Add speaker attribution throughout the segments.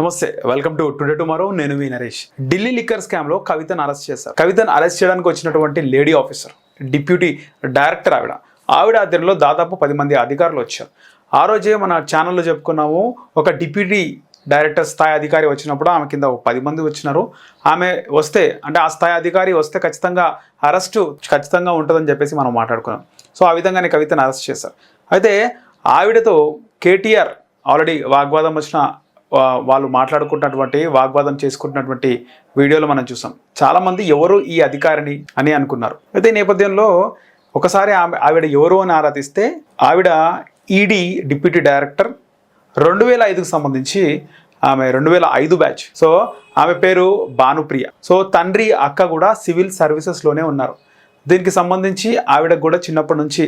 Speaker 1: నమస్తే welcome to today tomorrow నేను మీ Naresh. Delhi liquor స్కామ్లో కవితను అరెస్ట్ చేశారు. కవితను అరెస్ట్ చేయడానికి వచ్చినటువంటి లేడీ ఆఫీసర్ డిప్యూటీ డైరెక్టర్ ఆవిడ. ఆవిడ ఆధ్వర్యంలో దాదాపు పది మంది అధికారులు వచ్చారు. ఆ రోజే మన ఛానల్లో చెప్పుకున్నాము ఒక డిప్యూటీ డైరెక్టర్ స్థాయి అధికారి వచ్చినప్పుడు ఆమె కింద ఒక పది మంది వచ్చినారు. ఆమె వస్తే అంటే ఆ స్థాయి అధికారి వస్తే ఖచ్చితంగా అరెస్టు ఖచ్చితంగా ఉంటుందని చెప్పేసి మనం మాట్లాడుకున్నాం. సో ఆ విధంగానే కవితను అరెస్ట్ చేశారు. అయితే ఆవిడతో కేటీఆర్ ఆల్రెడీ వాగ్వాదం వచ్చిన వాళ్ళు మాట్లాడుకుంటున్నటువంటి వాగ్వాదం చేసుకుంటున్నటువంటి వీడియోలు మనం చూసాం. చాలామంది ఎవరు ఈ అధికారిని అని అనుకున్నారు. అయితే ఈ నేపథ్యంలో ఒకసారి ఆమె ఆవిడ ఎవరు అని ఆరాధిస్తే ఆవిడ ఈడీ డిప్యూటీ డైరెక్టర్ రెండు వేల ఐదుకు సంబంధించి ఆమె రెండు వేల ఐదు బ్యాచ్. సో ఆమె పేరు భానుప్రియ. సో తండ్రి అక్క కూడా సివిల్ సర్వీసెస్లోనే ఉన్నారు. దీనికి సంబంధించి ఆవిడకు కూడా చిన్నప్పటి నుంచి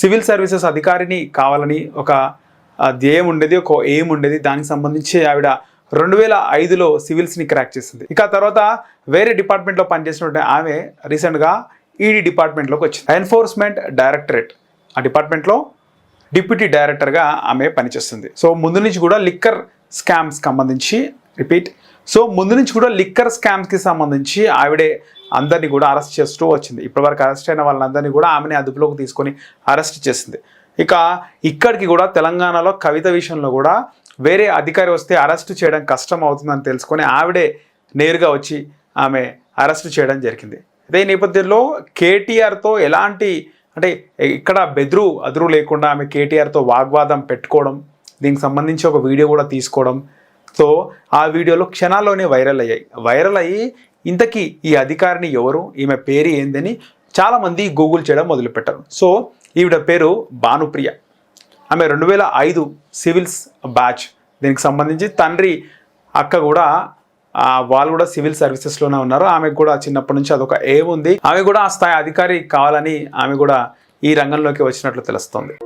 Speaker 1: సివిల్ సర్వీసెస్ అధికారిని కావాలని ఒక ధ్యేయం ఉండేది ఒక ఎయిమ్ ఉండేది. దానికి సంబంధించి ఆవిడ రెండు వేల ఐదులో సివిల్స్ని క్రాక్ చేసింది. ఇక తర్వాత వేరే డిపార్ట్మెంట్లో పనిచేసినటువంటి ఆమె రీసెంట్గా ఈడీ డిపార్ట్మెంట్లోకి వచ్చింది. ఎన్ఫోర్స్మెంట్ డైరెక్టరేట్ ఆ డిపార్ట్మెంట్లో డిప్యూటీ డైరెక్టర్గా ఆమె పనిచేస్తుంది. సో ముందు నుంచి కూడా లిక్కర్ స్కామ్స్ సంబంధించి రిపీట్ సో ముందు నుంచి కూడా లిక్కర్ స్కామ్స్కి సంబంధించి ఆవిడే అందరినీ కూడా అరెస్ట్ చేస్తూ వచ్చింది. ఇప్పటివరకు అరెస్ట్ అయిన వాళ్ళందరినీ కూడా ఆమెని అదుపులోకి తీసుకొని అరెస్ట్ చేసింది. ఇక ఇక్కడికి కూడా తెలంగాణలో కవిత విషయంలో కూడా వేరే అధికారి వస్తే అరెస్ట్ చేయడం కష్టం అవుతుందని తెలుసుకొని ఆవిడే నేరుగా వచ్చి ఆమె అరెస్ట్ చేయడం జరిగింది. అదే నేపథ్యంలో కేటీఆర్తో ఎలాంటి అంటే ఇక్కడ బెదురు అదురు లేకుండా ఆమె కేటీఆర్తో వాగ్వాదం పెట్టుకోవడం దీనికి సంబంధించి ఒక వీడియో కూడా తీసుకోవడం. సో ఆ వీడియోలో క్షణాల్లోనే వైరల్ అయ్యాయి. వైరల్ అయ్యి ఇంతకీ ఈ అధికారిని ఎవరు ఈమె పేరు ఏందని చాలామంది గూగుల్ చేయడం మొదలుపెట్టారు. సో ఈవిడ పేరు భానుప్రియ. ఆమె రెండు వేల ఐదు సివిల్స్ బ్యాచ్. దీనికి సంబంధించి తండ్రి అక్క కూడా వాళ్ళు కూడా సివిల్ సర్వీసెస్లోనే ఉన్నారు. ఆమెకు కూడా చిన్నప్పటి నుంచి అదొక ఏముంది ఉంది. ఆమె కూడా ఆ స్థాయి అధికారి కావాలని ఆమె కూడా ఈ రంగంలోకి వచ్చినట్లు తెలుస్తుంది.